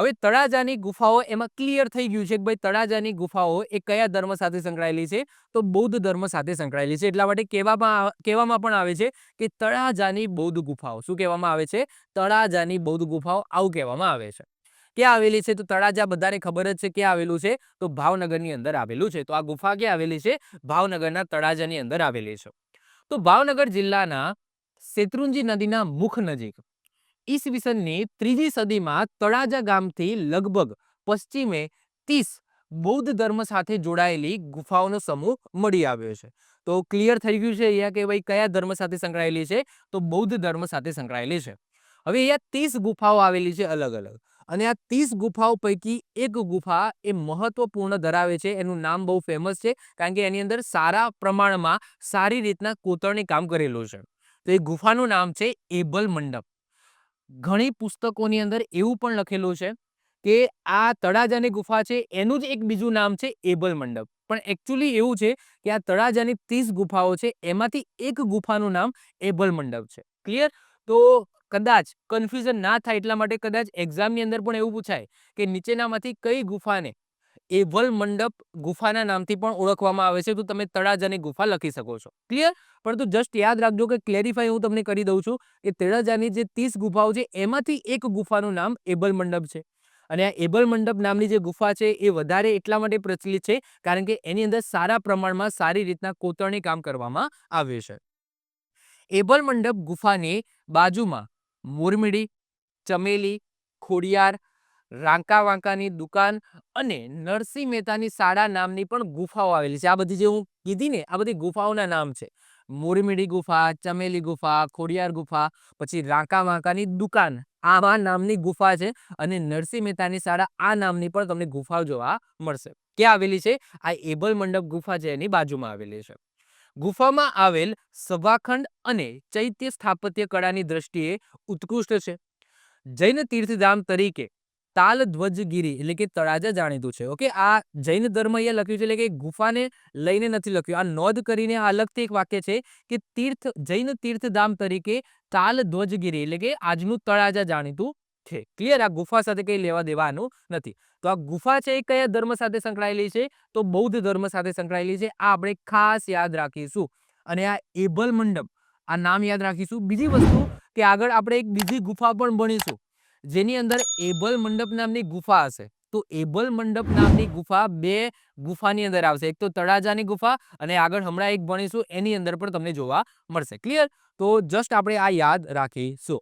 હવે તળાજાની ગુફાઓ એમાં ક્લિયર થઈ ગયું છે કે ભાઈ તળાજાની ગુફાઓ એ કયા ધર્મ સાથે સંકળાયેલી છે? તો બૌદ્ધ ધર્મ સાથે સંકળાયેલી છે. એટલા માટે કહેવામાં કહેવામાં પણ આવે છે કે તળાજાની બૌદ્ધ ગુફાઓ. શું કહેવામાં આવે છે? તળાજાની બૌદ્ધ ગુફાઓ આવું કહેવામાં આવે છે. ક્યાં આવેલી છે? તો તળાજા બધાને ખબર જ છે ક્યાં આવેલું છે? તો ભાવનગરની અંદર આવેલું છે. તો આ ગુફા ક્યાં આવેલી છે? ભાવનગરના તળાજાની અંદર આવેલી છે. તો ભાવનગર જિલ્લાના શેત્રુંજી નદીના મુખ નજીક ઈસવીસનની ત્રીજી સદીમાં તળાજા ગામથી લગભગ પશ્ચિમે ત્રીસ બૌદ્ધ ધર્મ સાથે જોડાયેલી ગુફાઓનો સમૂહ મળી આવ્યો છે. તો ક્લિયર થઈ ગયું છે અહીંયા કે ભાઈ કયા ધર્મ સાથે સંકળાયેલી છે? તો બૌદ્ધ ધર્મ સાથે સંકળાયેલી છે. હવે અહીંયા ત્રીસ ગુફાઓ આવેલી છે અલગ અલગ. અને આ ત્રીસ ગુફાઓ પૈકી એક ગુફા એ મહત્વપૂર્ણ ધરાવે છે. એનું નામ બહુ ફેમસ છે કારણ કે એની અંદર સારા પ્રમાણમાં સારી રીતના કોતરણી કામ કરેલું છે. તો એ ગુફાનું નામ છે એબલ મંડપ. ઘણી પુસ્તકોની અંદર એવું પણ લખેલું છે કે આ તળાજાની ગુફા છે, એનું જ એક બીજું નામ છે એબલ મંડપ. પણ એકચ્યુઅલી એવું છે કે આ તળાજાની ત્રીસ ગુફાઓ છે, એમાંથી એક ગુફાનું નામ એબલ મંડપ છે. ક્લિયર તો કદાચ કન્ફ્યુઝન ના થાય એટલા માટે કદાચ એક્ઝામની અંદર પણ એવું પૂછાય કે નીચેનામાંથી કઈ ગુફાને એવલ મંડપ ગુફાના નામથી પણ ઓળખવામાં આવે છે. તો તમે તળાજાની ગુફા લખી શકો છો. ક્લિયર પરંતુ જસ્ટ યાદ રાખજો કે ક્લેરિફાઈ હું તમને કરી દઉં છું કે તળાજાની જે ત્રીસ ગુફાઓ છે, એમાંથી એક ગુફાનું નામ એબલ મંડપ છે. અને આ એબલ મંડપ નામની જે ગુફા છે, એ વધારે એટલા માટે પ્રચલિત છે કારણ કે એની અંદર સારા પ્રમાણમાં સારી રીતના કોતરણી કામ કરવામાં આવ્યું છે. એબલ મંડપ ગુફાની બાજુમાં મુરમીડી ચમેલી, ખોડિયાર રાંકા વાંકાની દુકાન અને નરસિંહ મહેતાની શાળા નામની પણ ગુફાઓ આવેલી છે. આ બધી જે હું કીધી ને, આ બધી ગુફાઓના નામ છે. મુરમીડી ગુફા, ચમેલી ગુફા, ખોડિયાર ગુફા, પછી રાંકા વાંકાની દુકાન આમાં નામની ગુફા છે અને નરસિંહ મહેતાની શાળા આ નામની પણ તમને ગુફાઓ જોવા મળશે. ક્યાં આવેલી છે? આ એબલ મંડપ ગુફા છે, એની બાજુમાં આવેલી છે. ગુફામાં આવેલ સભાખંડ અને ચૈત્ય સ્થાપત્ય કળાની દ્રષ્ટિએ ઉત્કૃષ્ટ છે. જૈન તીર્થધામ તરીકે તાલધ્વજગીરી એટલે કે તળાજા જાણીતું છે. ઓકે? આ જૈન ધર્મ અહીંયા લખ્યું છે એટલે કે ગુફાને લઈને નથી લખ્યું. આ નોંધ કરીને આ અલગથી એક વાક્ય છે કે તીર્થ, જૈન તીર્થધામ તરીકે તાલધ્વજગીરી એટલે કે આજનું તળાજા જાણીતું છે. ક્લિયર આ ગુફા સાથે કંઈ લેવા દેવાનું નથી. તો આ ગુફા છે એ કયા ધર્મ સાથે સંકળાયેલી છે? તો બૌદ્ધ ધર્મ સાથે સંકળાયેલી છે. આ આપણે ખાસ યાદ રાખીશું. અને આ એબલ મંડપ, આ નામ યાદ રાખીશું. બીજી વસ્તુ કે આગળ આપણે એક બીજી ગુફા પણ ભણીશું. જેની અંદર એબલ મંડપ નામની ગુફા હશે. તો એબલ મંડપ નામની ગુફા બે ગુફાની અંદર આવશે. એક તો તળાજાની ગુફા અને આગળ હમણાં એક ભણીશું, એની અંદર પણ તમને જોવા મળશે. ક્લિયર તો જસ્ટ આપણે આ યાદ રાખીશું.